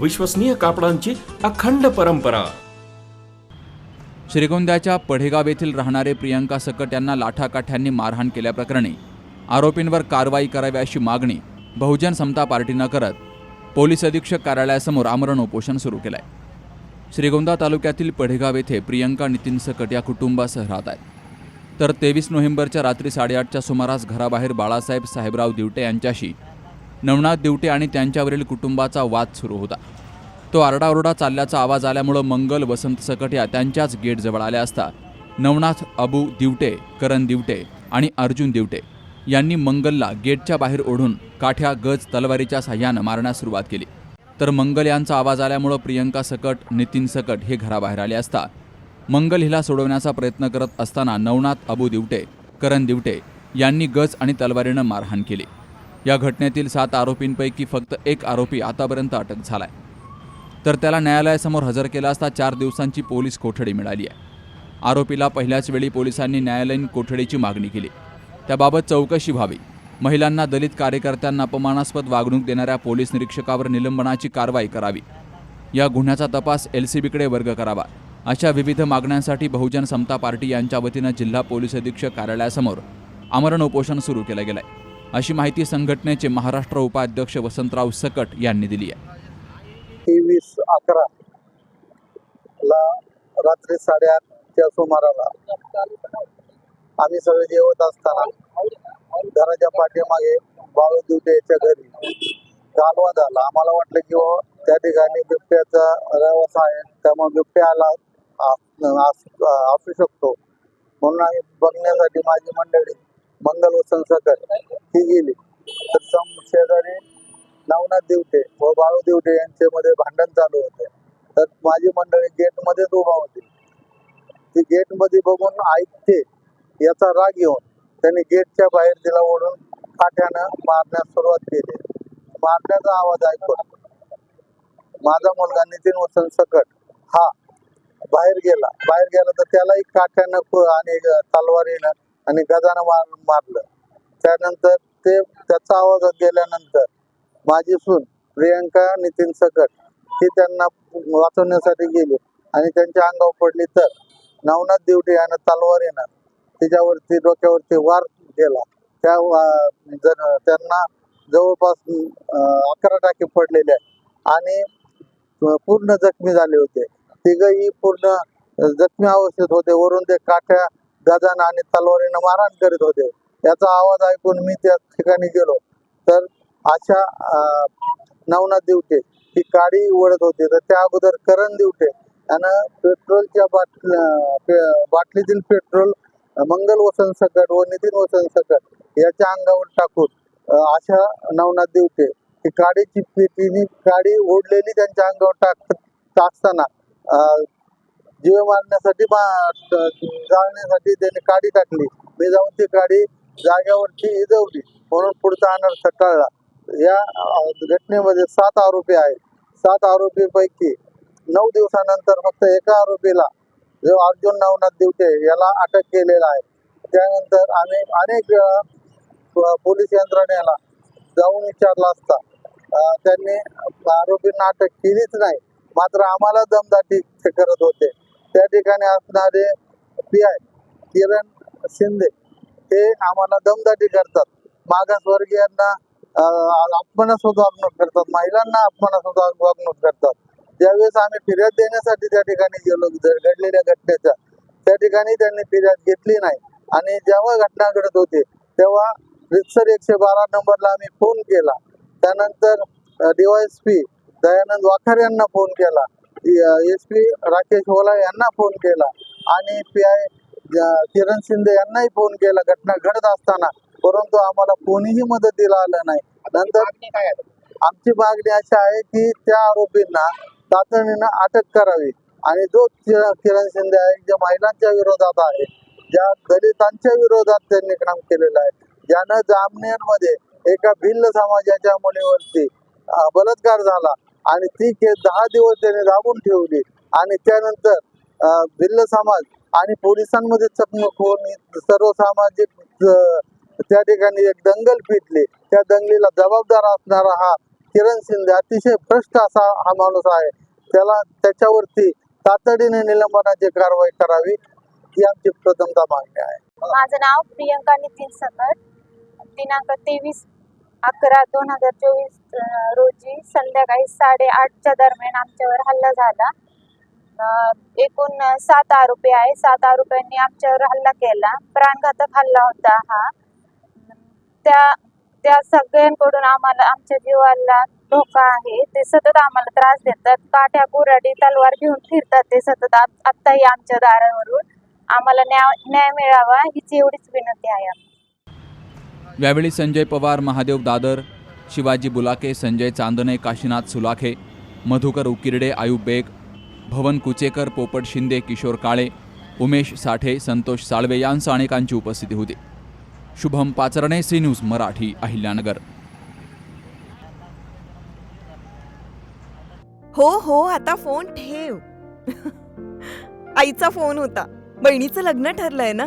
विश्वसनीय कापडांची अखंड परंपरा. श्रीगोंद्याच्या पढेगाव येथील राहणारे प्रियंका सकट यांना लाठाकाठ्यांनी मारहाण केल्याप्रकरणी आरोपींवर कारवाई करावी अशी मागणी बहुजन समता पार्टीनं करत पोलीस अधीक्षक कार्यालयासमोर आमरण उपोषण सुरू केलं आहे श्रीगोंदा तालुक्यातील पढेगाव येथे प्रियंका नितीन सकट या कुटुंबासह राहत आहेत. तर तेवीस नोव्हेंबरच्या रात्री साडेआठच्या सुमारास घराबाहेर बाळासाहेब साहेबराव दिवटे यांच्याशी नवनाथ दिवटे आणि त्यांच्यावरील कुटुंबाचा वाद सुरू होता. तो आरडाओरडा चालल्याचा आवाज आल्यामुळं मंगल वसंत सकटिया त्यांच्याच गेटजवळ आल्या असता नवनाथ अबू दिवटे करण दिवटे आणि अर्जुन दिवटे यांनी मंगलला गेटच्या बाहेर ओढून काठ्या गज तलवारीच्या साह्यानं मारण्यास सुरुवात केली. तर मंगल यांचा आवाज आल्यामुळं प्रियंका सकट नितीन सकट हे घराबाहेर आले असता मंगल हिला सोडवण्याचा प्रयत्न करत असताना नवनाथ अबू दिवटे करण दिवटे यांनी गज आणि तलवारीनं मारहाण केली. या घटनेतील सात आरोपींपैकी फक्त एक आरोपी आतापर्यंत अटक झालाय. तर त्याला न्यायालयासमोर हजर केला असता चार दिवसांची पोलीस कोठडी मिळाली आहे. आरोपीला पहिल्याच वेळी पोलिसांनी न्यायालयीन कोठडीची मागणी केली. त्याबाबत चौकशी व्हावी. महिलांना दलित कार्यकर्त्यांना अपमानास्पद वागणूक देणाऱ्या पोलीस निरीक्षकावर निलंबनाची कारवाई करावी. या गुन्ह्याचा तपास एल सी बीकडे वर्ग करावा अशा विविध मागण्यांसाठी बहुजन समता पार्टी यांच्या वतीनं जिल्हा पोलीस अधीक्षक कार्यालयासमोर आमरण उपोषण सुरू केलं गेलं आहे अशी माहिती संघटनेचे महाराष्ट्र उपाध्यक्ष वसंतराव सकट यांनी दिली आहे. तेवीस अकरा ला रात्री साडेआठच्या सुमाराला आम्ही सगळे जेवत असताना घराच्या पाठीमागे बाळू दिवटे याच्या घरी कालवा झाला आम्हाला वाटलं की त्या ठिकाणी बिबट्याचा रवस आहे त्यामुळे बिबट्या आला असू शकतो. म्हणून आम्ही बघण्यासाठी माझी मंडळी मंगल वसंत सकट ही गेली. तर सम शेजारी नवनाथ दिवटे व बाळू दिवटे यांच्यामध्ये भांडण चालू होते. तर माझी मंडळी गेटमध्येच उभा होती. ती गेटमध्ये बघून ऐकते याचा राग येऊन त्यांनी गेटच्या बाहेर तिला ओढून काठ्यानं मारण्यास सुरुवात केली. मारण्याचा आवाज ऐकून माझा मुलगा नितीन वसन सकट हा बाहेर गेला. बाहेर गेला तर त्यालाही काठ्यानं आणि तलवारीनं आणि गजानं मार मारलं. त्यानंतर ते त्याचा आवाज गेल्यानंतर माझी सून प्रियंका नितीन सकट ही त्यांना वाचवण्यासाठी गेली. आणि त्यांच्या अंगावर पडली तर नवनाथ दिवटे यानं तलवार येणार. तिच्यावरती डोक्यावरती वार केला त्या वा- त्यांना जवळपास अकरा टाके पडलेले आहे आणि पूर्ण जखमी झाले होते. तिघही पूर्ण जखमी अवस्थेत होते. वरून ते काठ्या गजान आणि तलवारीनं मारहाण करीत होते. याचा आवाज ऐकून मी त्या ठिकाणी गेलो. तर अशा नवनाथ दिवटे ही काडी ओढत होती. तर त्या अगोदर करण दिवटे यानं पेट्रोलच्या बाटली बाटलीतील पेट्रोल मंगल वसन सकट व नितीन वसन सकट याच्या अंगावर टाकून अशा नवनाथ दिवटे ही काडीची पेटीने काडी ओढलेली त्यांच्या अंगावर टाक टाकताना जीव मारण्यासाठी बा- जाळण्यासाठी त्याने काडी टाकली. मी जाऊन ती गाडी जागेवरची इजवली. म्हणून पुढचा अनर्थ टळला या घटनेमध्ये सात आरोपी आहेत. सात आरोपीपैकी नऊ दिवसानंतर फक्त एका आरोपीला जो अर्जुन नवनाथ दिवटे याला अटक केलेला आहे. त्यानंतर आम्ही अनेक पोलीस यंत्रणेला जाऊन विचारला असता. त्यांनी आरोपींना अटक केलीच नाही. मात्र आम्हाला दमदाटी करत होते. त्या ठिकाणी असणारे पी आय किरण शिंदे हे आम्हाला दमदाटी करतात. मागासवर्गीयांना अं, वागणूक करतात. महिलांना अपमानास्पद वागणूक करतात. ज्यावेळेस आम्ही फिर्याद देण्यासाठी त्या ठिकाणी गेलो घडलेल्या घटनेच्या त्या ठिकाणी त्यांनी फिर्याद घेतली नाही. आणि जेव्हा घटना घडत होती तेव्हा रितसर एकशे बारा नंबरला आम्ही फोन केला. त्यानंतर डीवायएसपी दयानंद वाखर यांना फोन केला. एस पी राकेश ओला यांना फोन केला. आणि पी आय किरण शिंदे यांनाही फोन केला. घटना घडत असताना. परंतु आम्हाला कोणीही मदत दिला आलं नाही. नंतर आमची मागणी अशी आहे की त्या आरोपींना तातडीनं अटक करावी. आणि जो कि- किरण शिंदे आहे ज्या महिलांच्या विरोधात आहे ज्या दलितांच्या विरोधात त्यांनी काम केलेलं आहे ज्यानं जामनेरमध्ये एका भिल्ल समाजाच्या मुलीवरती बलात्कार झाला. आणि ती केस दहा दिवस त्याने दाबून ठेवली. आणि त्यानंतर भिल्ल समाज आणि पोलिसांमध्ये चकमक होऊन सर्व सामाजिक त्या ठिकाणी एक दंगल पिटली. त्या दंगलीला जबाबदार असणारा हा किरण शिंदे अतिशय भ्रष्ट असा हा माणूस आहे. त्याला त्याच्यावरती तातडीने निलंबनाची कारवाई करावी ही आमची प्रथमता मागणी आहे. माझं नाव प्रियंका नितीन सकट. दिनांक तेवीस अकरा दोन हजार चोवीस रोजी संध्याकाळी साडेआठच्या दरम्यान आमच्यावर हल्ला झाला. एकूण सात आरोपी आहे सात आरोपींनी आमच्यावर हल्ला केला. प्राणघातक हल्ला होता हा. त्या त्या सगळ्यांकडून आम्हाला आमच्या जीवाला धोका आहे. ते सतत आम्हाला त्रास देतात. काठ्या कुराडी तलवार घेऊन फिरतात ते सतत. आत- आत्ताही आमच्या दारावरून आम्हाला न्याय न्याय मिळावा हीच एवढीच विनंती आहे यावेळी संजय पवार महादेव दादर शिवाजी बुलाके संजय चांदणे काशीनाथ सुलाखे मधुकर उकिरडे आयुब बेग भवन कुचेकर पोपट शिंदे किशोर काळे उमेश साठे संतोष साळवे यांसह अनेकांची उपस्थिती होती. Shubham Pacharne C news Marathi Ahilyanagar. हो हो आता फोन ठेव. आईचा फोन होता. बहिणीचं लग्न ठरलंय ना?